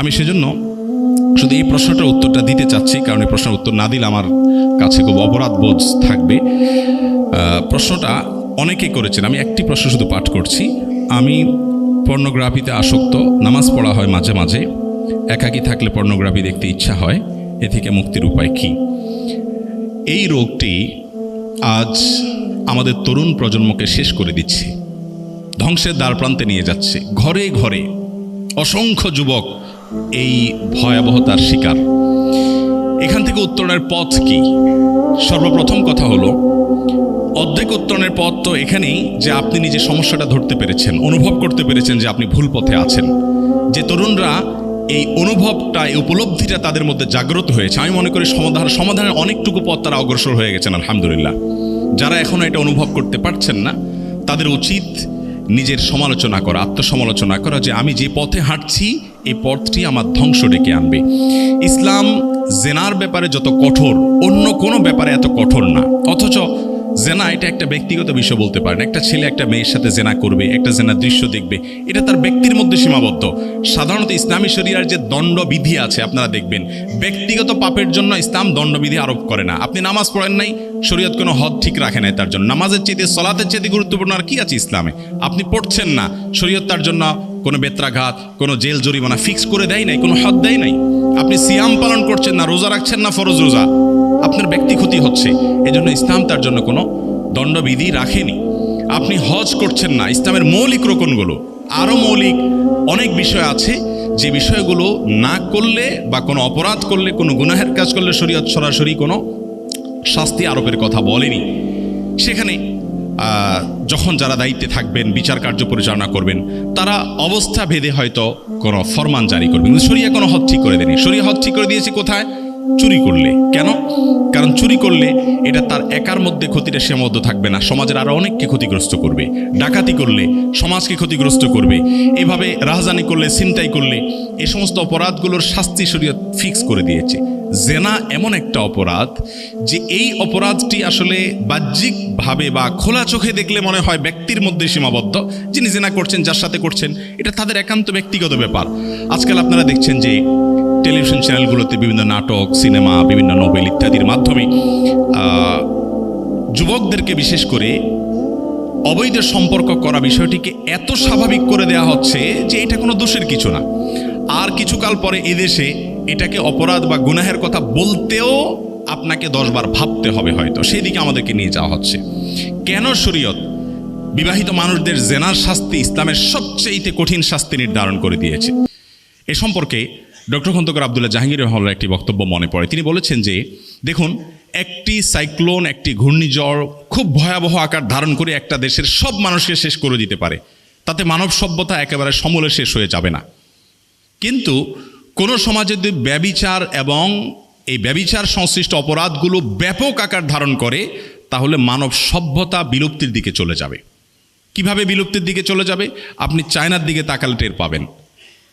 আমি সেজন্য শুধু এই প্রশ্নটার উত্তরটা দিতে চাচ্ছি, কারণ এই প্রশ্নের উত্তর না দিলে আমার কাছে খুব অপরাধ বোধ থাকবে। প্রশ্নটা অনেকে করেছেন, আমি একটি প্রশ্ন শুধু পাঠ করছি। আমি পর্নোগ্রাফিতে আসক্ত, নামাজ পড়া হয় মাঝে মাঝে, একাকী থাকলে পর্নোগ্রাফি দেখতে ইচ্ছা হয়, এ থেকে মুক্তির উপায় কী? এই রোগটি আজ আমাদের তরুণ প্রজন্মকে শেষ করে দিচ্ছে, ধ্বংসের দ্বার প্রান্তে নিয়ে যাচ্ছে, ঘরে ঘরে অসংখ্য যুবক এই ভয়াবহতার শিকার। এখান থেকে উত্তরণের পথ কি? সর্বপ্রথম কথা হলো, অর্ধেক উত্তরণের পথ তো এখানেই যে আপনি নিজে সমস্যাটা ধরতে পেরেছেন, অনুভব করতে পেরেছেন যে আপনি ভুল পথে আছেন। যে তরুণরা এই অনুভবটা, এই উপলব্ধিটা তাদের মধ্যে জাগ্রত হয়েছে। আমি মনে করি সমাধান সমাধানের অনেকটুকু পথ তারা অগ্রসর হয়ে গেছেন, আলহামদুলিল্লাহ। যারা এখনও এটা অনুভব করতে পারছেন না, তাদের উচিত নিজের সমালোচনা করা, আত্মসমালোচনা করা যে আমি যে পথে হাঁটছি এই পথটি আমার ধ্বংস ডেকে আনবে। ইসলাম জেনার ব্যাপারে যত কঠোর, অন্য কোনো ব্যাপারে এত কঠোর না। অথচ জেনা এটা একটা ব্যক্তিগত বিষয় বলতে পারেন। একটা ছেলে একটা মেয়ের সাথে জেনা করবে, একটা জেনার দৃশ্য দেখবে। এটা তার ব্যক্তির মধ্যে সীমাবদ্ধ। সাধারণত ইসলামী শরিয়ার যে দণ্ডবিধি আছে, আপনারা দেখবেন, ব্যক্তিগত পাপের জন্য ইসলাম দণ্ডবিধি আরোপ করে না। আপনি নামাজ পড়েন নাই, শরীয়ত কোনো হদ ঠিক রাখে নাই তার জন্য। নামাজের চেয়ে সলাতের চেয়ে গুরুত্বপূর্ণ আর কি আছে ইসলামে? আপনি পড়ছেন না, শরীয়ত তার জন্য কোনো বেত্রাঘাত, কোনো জেল জরিমানা ফিক্স করে দেয় নাই, কোনো হদ দেয় নাই। আপনি সিয়াম পালন করছেন না, রোজা রাখছেন না ফরজ রোজা। আপনার ব্যক্তি ক্ষতি হচ্ছে। এজন্য ইসলাম তার জন্য কোনো দণ্ডবিধি রাখেনি। আপনি হজ করছেন না, ইসলামের মৌলিক রোকনগুলো। আরও মৌলিক অনেক বিষয় আছে। যে বিষয়গুলো না করলে বা কোনো অপরাধ করলে, কোনো গুনাহের কাজ করলে শরীয়ত সরাসরি কোনো শাস্তি আরোপের কথা বলেনি। সেখানে যখন যারা দায়িত্বে থাকবেন, বিচার কার্য পরিচালনা করবেন, তারা অবস্থা ভেদে হয়তো কোনো ফরমান জারি করবেন। কিন্তু শরিয়া কোনো হদ ঠিক করে দেয়নি। শরিয়া হদ ঠিক করে দিয়েছে কোথায়? চুরি করলে। কেন? কারণ চুরি করলে এটা তার একার মধ্যে ক্ষতিটা সীমাবদ্ধ থাকবে না। সমাজের আরও অনেককে ক্ষতিগ্রস্ত করবে। ডাকাতি করলে সমাজকে ক্ষতিগ্রস্ত করবে। এভাবে রাহজানি করলে, ছিনতাই করলে এ সমস্ত অপরাধগুলোর শাস্তি শরীয়ত ফিক্স করে দিয়েছে। জেনা এমন একটা অপরাধ যে এই অপরাধটি আসলে বাহ্যিকভাবে বা খোলা চোখে দেখলে মনে হয় ব্যক্তির মধ্যে সীমাবদ্ধ, যিনি জেনা করছেন, যার সাথে করছেন, এটা তাদের একান্ত ব্যক্তিগত ব্যাপার। আজকাল আপনারা দেখছেন যে টেলিভিশন চ্যানেলগুলোতে বিভিন্ন নাটক, সিনেমা, বিভিন্ন নোবেল ইত্যাদির মাধ্যমে যুবকদেরকে বিশেষ করে অবৈধ সম্পর্ক করা বিষয়টিকে এত স্বাভাবিক করে দেওয়া হচ্ছে যে এটা কোনো দোষের কিছু না। আর কিছুকাল পরে এদেশে এটাকে অপরাধ বা গুনাহের কথা বলতেও আপনাকে দশবার ভাবতে হবে হয়তো। সেই দিকে আমাদেরকে নিয়ে যাওয়া হচ্ছে। কেন শরীয়ত? বিবাহিত মানুষদের জেনার শাস্তি ইসলামের সবচেয়ে কঠিন শাস্তি নির্ধারণ করে দিয়েছে। এ সম্পর্কে ডক্টর খন্দকার আবদুল্লাহ জাহাঙ্গীর রহমানের একটি বক্তব্য মনে পড়ে। তিনি বলেছেন যে, দেখুন, একটি সাইক্লোন, একটি ঘূর্ণিঝড় খুব ভয়াবহ আকার ধারণ করে একটা দেশের সব মানুষকে শেষ করে দিতে পারে। তাতে মানব সভ্যতা একেবারে সমূলে শেষ হয়ে যাবে না। কিন্তু কোনো সমাজে যদি ব্যবিচার এবং এই ব্যবিচার সংশ্লিষ্ট অপরাধগুলো ব্যাপক আকার ধারণ করে, তাহলে মানব সভ্যতা বিলুপ্তির দিকে চলে যাবে। কীভাবে বিলুপ্তির দিকে চলে যাবে? আপনি চায়নার দিকে তাকালে টের পাবেন।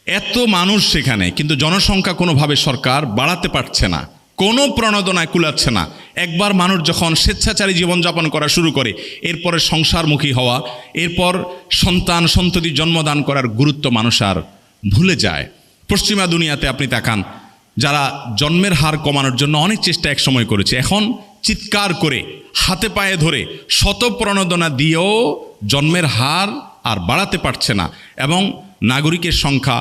এত মানুষ সেখানে, কিন্তু জনসংখ্যা কোনোভাবে সরকার বাড়াতে পারছে না। কোনো প্রণোদনায় কুলাচ্ছে না। একবার মানুষ যখন স্বেচ্ছাচারী জীবনযাপন করা শুরু করে, এরপরে সংসারমুখী হওয়া, এরপর সন্তান সন্ততি জন্মদান করার গুরুত্ব মানুষ আর ভুলে যায়। পশ্চিমা দুনিয়াতে আপনি তাকান, যারা জন্মের হার কমানোর জন্য অনেক চেষ্টা একসময় করেছে, এখন চিৎকার করে, হাতে পায়ে ধরে, শত প্রণোদনা দিয়েও জন্মের হার আর বাড়াতে পারছে না এবং নাগরিকের সংখ্যা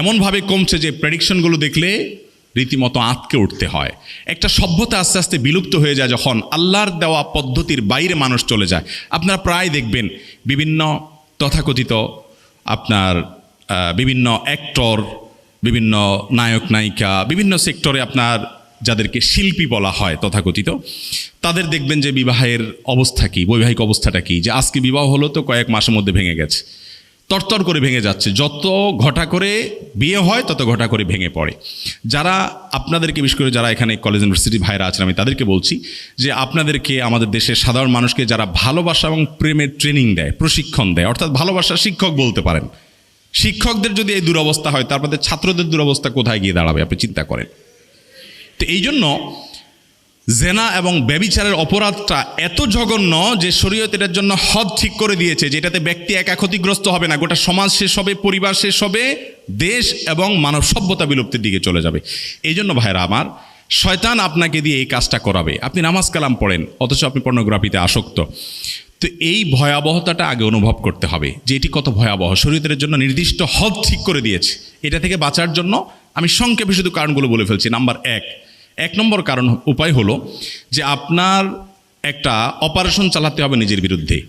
এমনভাবে কমছে যে প্রেডিকশনগুলো দেখলে রীতিমতো আঁতকে উঠতে হয়। একটা সভ্যতা আস্তে আস্তে বিলুপ্ত হয়ে যায় যখন আল্লাহর দেওয়া পদ্ধতির বাইরে মানুষ চলে যায়। আপনারা প্রায় দেখবেন বিভিন্ন তথাকথিত আপনার বিভিন্ন অ্যাক্টর বিভিন্ন নায়ক, নায়িকা, বিভিন্ন সেক্টরে আপনার যাদেরকে শিল্পী বলা হয় তথাকথিত, তাদের দেখবেন যে বিবাহের অবস্থা কী, বৈবাহিক অবস্থাটা কী, যে আজকে বিবাহ হলো তো কয়েক মাসের মধ্যে ভেঙে গেছে, তরতর করে ভেঙে যাচ্ছে, যত ঘটা করে বিয়ে হয় তত ঘটা করে ভেঙে পড়ে। যারা আপনাদেরকে, বিশেষ করে যারা এখানে কলেজ ইউনিভার্সিটি ভাইরা আছেন, আমি তাদেরকে বলছি যে আপনাদেরকে আমাদের দেশের সাধারণ মানুষকে যারা ভালোবাসা এবং প্রেমের ট্রেনিং দেয়, প্রশিক্ষণ দেয়, অর্থাৎ ভালোবাসা শিক্ষক বলতে পারেন শিক্ষকদের যদি এই দুরবস্থা হয় তারপরে ছাত্রদের দুরবস্থা কোথায় গিয়ে দাঁড়াবে? আপনি চিন্তা করেন। তো এই জন্য জেনা এবং ব্যবিচারের অপরাধটা এত জঘন্য যে শরীয়ত এটার জন্য হদ ঠিক করে দিয়েছে যেটাতে ব্যক্তি একা ক্ষতিগ্রস্ত হবে না। গোটা সমাজ শেষ হবে, পরিবার শেষ হবে, দেশ এবং মানব সভ্যতা বিলুপ্তির দিকে চলে যাবে। এই জন্য ভাইরা আমার, শয়তান আপনাকে দিয়ে এই কাজটা করাবে। আপনি নামাজ কালাম পড়েন, অথচ আপনি পর্নোগ্রাফিতে আসক্ত। তো এই ভয়াবহতাটা আগে অনুভব করতে হবে যে এটি কত ভয়াবহ। শরীরের জন্য নির্দিষ্ট হদ ঠিক করে দিয়েছে। এটা থেকে বাঁচার জন্য আমি সংক্ষেপে শুধু কারণগুলো বলে ফেলছি। নাম্বার এক। এক নম্বর কারণ, উপায় হলো যে আপনার একটা অপারেশন চালাতে হবে নিজের বিরুদ্ধে।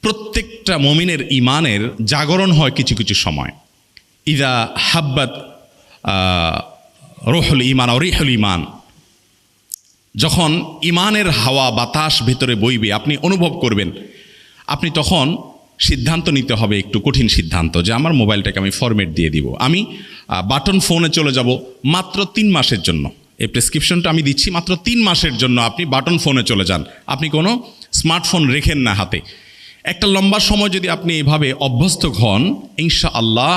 প্রত্যেকটা মমিনের ইমানের জাগরণ হয় কিছু কিছু সময়। ইদা হাব্বাত রোহল ইমান অরিহল ইমান যখন ইমানের হাওয়া বাতাস ভেতরে বইবে, আপনি অনুভব করবেন আপনি তখন সিদ্ধান্ত নিতে হবে একটু কঠিন সিদ্ধান্ত যে আমার মোবাইলটাকে আমি ফরম্যাট দিয়ে দিব। আমি বাটন ফোনে চলে যাব মাত্র তিন মাসের জন্য। এই প্রেসক্রিপশনটা আমি দিচ্ছি মাত্র তিন মাসের জন্য। আপনি বাটন ফোনে চলে যান। আপনি কোনো স্মার্টফোন রেখেন না হাতে। একটা লম্বা সময় যদি আপনি এভাবে অভ্যস্ত হন ইনশা আল্লাহ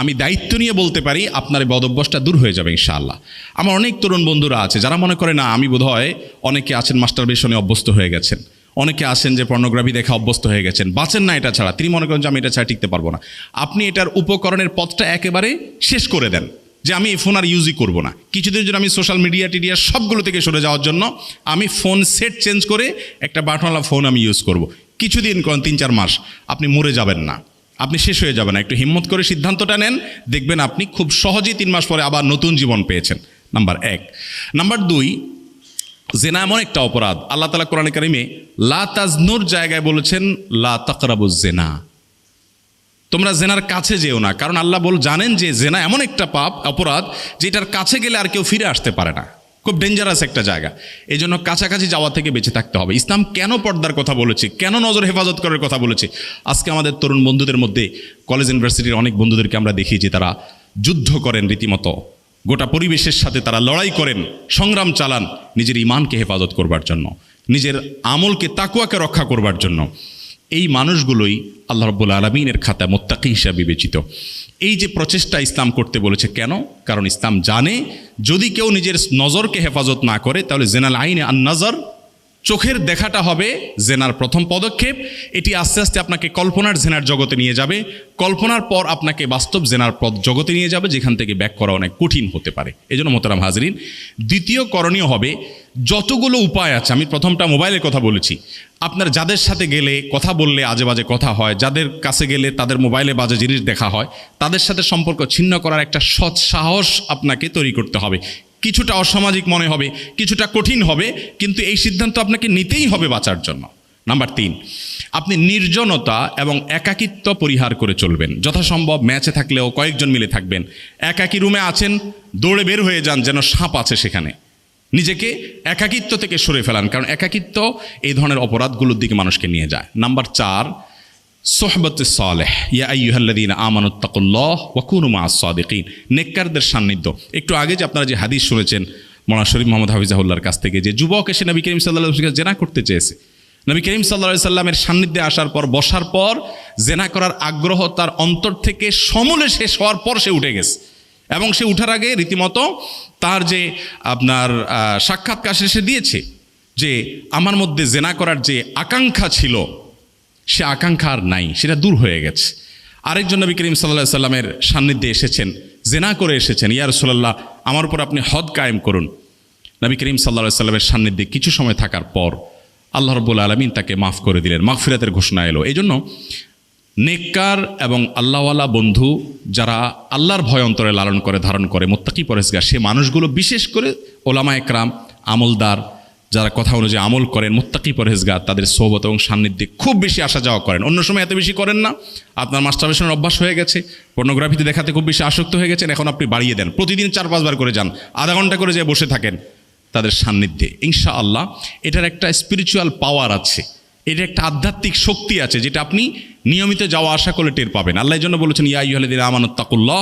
আমি দায়িত্ব নিয়ে বলতে পারি আপনার এই বদভ্যাসটা দূর হয়ে যাবে ইনশাআল্লাহ। আমার অনেক তরুণ বন্ধুরা আছে যারা মনে করে, না, আমি বোধহয় অনেকে আছেন মাস্টার বেশনে অভ্যস্ত হয়ে গেছেন। অনেকে আসেন যে পর্নোগ্রাফি দেখে অভ্যস্ত হয়ে গেছেন। বাঁচেন না এটা ছাড়া। তিনি মনে করেন যে আমি এটা ছাড়া টিকতে পারব না। আপনি এটার উপকরণের পথটা একেবারে শেষ করে দেন যে আমি এই ফোন আর ইউজই করব না। কিছুদিনের জন্য আমি সোশ্যাল মিডিয়া টিডিয়া সবগুলো থেকে সরে যাওয়ার জন্য আমি ফোন সেট চেঞ্জ করে একটা বাটনওয়ালা ফোন আমি ইউজ করব। কিছুদিন করেন, তিন চার মাস, আপনি মরে যাবেন না। আপনি শেষ হয়ে যাবেন একটু হিম্মত করে সিদ্ধান্তটা নেন, দেখবেন আপনি খুব সহজেই তিন মাস পরে আবার নতুন জীবন পেয়েছেন। নাম্বার এক। নাম্বার দুই জেনা এমন একটা অপরাধ। আল্লাহ তালা কোরআন কারিমে লা তাজনুর জায়গায় বলেছেন, লা তাকরাবু জেনা। তোমরা জেনার কাছে যেও না, কারণ আল্লাহ বল জানেন যে জেনা এমন একটা পাপ, অপরাধ, যেটার কাছে গেলে আর কেউ ফিরে আসতে পারে না। খুব ডেঞ্জারাস একটা জায়গা। এই জন্য কাছাকাছি যাওয়া থেকে বেঁচে থাকতে হবে। ইসলাম কেন পর্দার কথা বলেছে? কেন নজর হেফাজত করার কথা বলেছে? আজকে আমাদের তরুণ বন্ধুদের মধ্যে কলেজ ইউনিভার্সিটির অনেক বন্ধুদেরকে আমরা দেখি যে তারা যুদ্ধ করেন রীতিমতো। গোটা পরিবেশের সাথে তারা লড়াই করেন, সংগ্রাম চালান, নিজের ইমানকে হেফাজত করবার জন্য, নিজের আমলকে তাকুয়াকে রক্ষা করবার জন্য। এই মানুষগুলোই আল্লাহ রব্বুল আলমিনের খাতা মোত্তাকি হিসাবে বিবেচিত। এই যে প্রচেষ্টা ইসলাম করতে বলেছে কেন? কারণ ইসলাম জানে, যদি কেউ নিজের নজরকে হেফাজত না করে, তাহলে জেনাল আইনে আন নজর চোখের দেখাটা হবে জেনার প্রথম পদক্ষেপ। এটি আস্তে আস্তে আপনাকে কল্পনার জেনার জগতে নিয়ে যাবে। কল্পনার পর আপনাকে বাস্তব জেনার পদ জগতে নিয়ে যাবে, যেখান থেকে ব্যাক করা অনেক কঠিন হতে পারে। এই জন্য মোতারাম হাজরিন, দ্বিতীয় করণীয় হবে যতগুলো উপায় আছে, আমি প্রথমটা মোবাইলের কথা বলেছি। আপনার যাদের সাথে গেলে কথা বললে আজে বাজে কথা হয়, যাদের কাছে গেলে তাদের মোবাইলে বাজে জিনিস দেখা হয়, তাদের সাথে সম্পর্ক ছিন্ন করার একটা সৎ সাহস আপনাকে তৈরি করতে হবে। কিছুটা অসামাজিক মনে হবে, কিছুটা কঠিন হবে, কিন্তু এই সিদ্ধান্ত আপনাকে নিতেই হবে বাঁচার জন্য। নাম্বার তিন, আপনি নির্জনতা এবং একাকিত্ব পরিহার করে চলবেন। যথাসম্ভব ম্যাচে থাকলেও কয়েকজন মিলে থাকবেন। একাকি রুমে আছেন, দৌড়ে বের হয়ে যান যেন সাপ আছে সেখানে। নিজেকে একাকিত্ব থেকে সরে ফেলান, কারণ একাকিত্ব এই ধরনের অপরাধগুলোর দিকে মানুষকে নিয়ে যায়। নাম্বার চার সোহবত সালেহ, ইয়া আইয়ুহাল্লাদিন আমানুত্তাকুল্লাহ ওয়াকুনু মা সাদিকিন। নেককারদের সান্নিধ্য। একটু আগে যে আপনারা যে হাদিস শুনেছেন মোনা শরীফ মোহাম্মদ হাফিজাহুল্লার কাছ থেকে, যে যুবক এসে নবী করিম সাল্লাহ জেনা করতে চেয়েছে। নবী করিম সাল্লা সাল্লামের সান্নিধ্যে আসার পর, বসার পর, জেনা করার আগ্রহ তার অন্তর থেকে সমূলে শেষ হওয়ার পর সে উঠে গেছে। এবং সে উঠার আগে রীতিমতো তার যে আপনার সাক্ষাৎকার সে দিয়েছে যে, আমার মধ্যে জেনা করার যে আকাঙ্ক্ষা ছিল সে আকাঙ্ক্ষা আর নাই, সেটা দূর হয়ে গেছে। আরেকজন নবী করিম সাল্লাহ সাল্লামের সান্নিধ্যে এসেছেন, জেনা করে এসেছেন ইয়ার রসোল্লাহ আমার উপর আপনি হদ কায়েম করুন। নবী করিম সাল্লাহ সাল্লামের সান্নিধ্যে কিছু সময় থাকার পর আল্লাহ রব্বুল আলমিন তাকে মাফ করে দিলেন, মাগফিরাতের ঘোষণা এলো। এই জন্য নেককার এবং আল্লাহওয়ালা বন্ধু যারা আল্লাহর ভয় অন্তরে লালন করে, ধারণ করে, মোত্তাকি পরেশগার সে মানুষগুলো বিশেষ করে ওলামা একরাম আমলদার যারা কথা অনুযায়ী আমল করেন, মোত্তাকি পরহেজগার, তাদের সোহবত এবং সান্নিধ্যে খুব বেশি আসা যাওয়া করেন। অন্য সময় এত বেশি করেন না। আপনার মাস্টারবেশনের অভ্যাস হয়ে গেছে পর্নোগ্রাফিতে দেখাতে খুব বেশি আসক্ত হয়ে গেছেন, এখন আপনি বাড়িয়ে দেন। প্রতিদিন চার পাঁচবার করে যান, আধা ঘণ্টা করে যে বসে থাকেন তাদের সান্নিধ্যে। ইনশা আল্লাহ এটার একটা স্পিরিচুয়াল পাওয়ার আছে। এটা একটা আধ্যাত্মিক শক্তি আছে, যেটা আপনি নিয়মিত যাওয়া আশা করলে টের পাবেন। আল্লাহ জন্য বলেছেন, ইয়া ইহলেদিন আমানত তাকুল্লাহ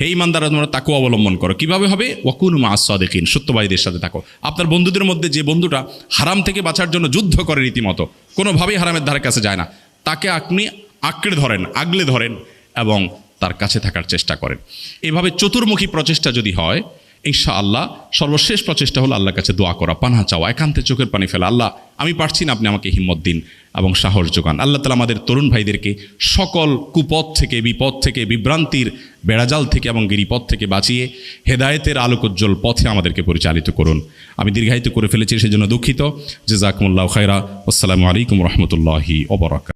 হে ইমানদারা তোমরা তাকে অবলম্বন করো। কীভাবে হবে? ওকুল মা সাদেকিন, সত্যবাদীদের সাথে থাকো। আপনার বন্ধুদের মধ্যে যে বন্ধুটা হারাম থেকে বাঁচার জন্য যুদ্ধ করে রীতিমতো, কোনোভাবেই হারামের ধারে কাছে যায় না। তাকে আপনি আঁকড়ে ধরেন, আগলে ধরেন এবং তার কাছে থাকার চেষ্টা করেন। এভাবে চতুর্মুখী প্রচেষ্টা যদি হয় ইনশা আল্লাহ সর্বশেষ প্রচেষ্টা হলো আল্লাহর কাছে দোয়া করা পানা চাওয়া, একান্তে চোখের পানি ফেলা। আল্লাহ, আমি পারছি না আপনি আমাকে হিম্মত দিন এবং সাহস যোগান। আল্লাহ তালা আমাদের তরুণ ভাইদেরকে সকল কুপথ থেকে বিপদ থেকে, বিভ্রান্তির বেড়াজাল থেকে এবং গিরিপথ থেকে বাঁচিয়ে হেদায়েতের আলোকোজ্জ্বল পথে আমাদেরকে পরিচালিত করুন। আমি দীর্ঘায়িত করে ফেলেছি, সেজন্য দুঃখিত। জেজাকুমুল্লাহ খায়রা। আসসালামু আলাইকুম রহমতুল্লাহি ওবরাক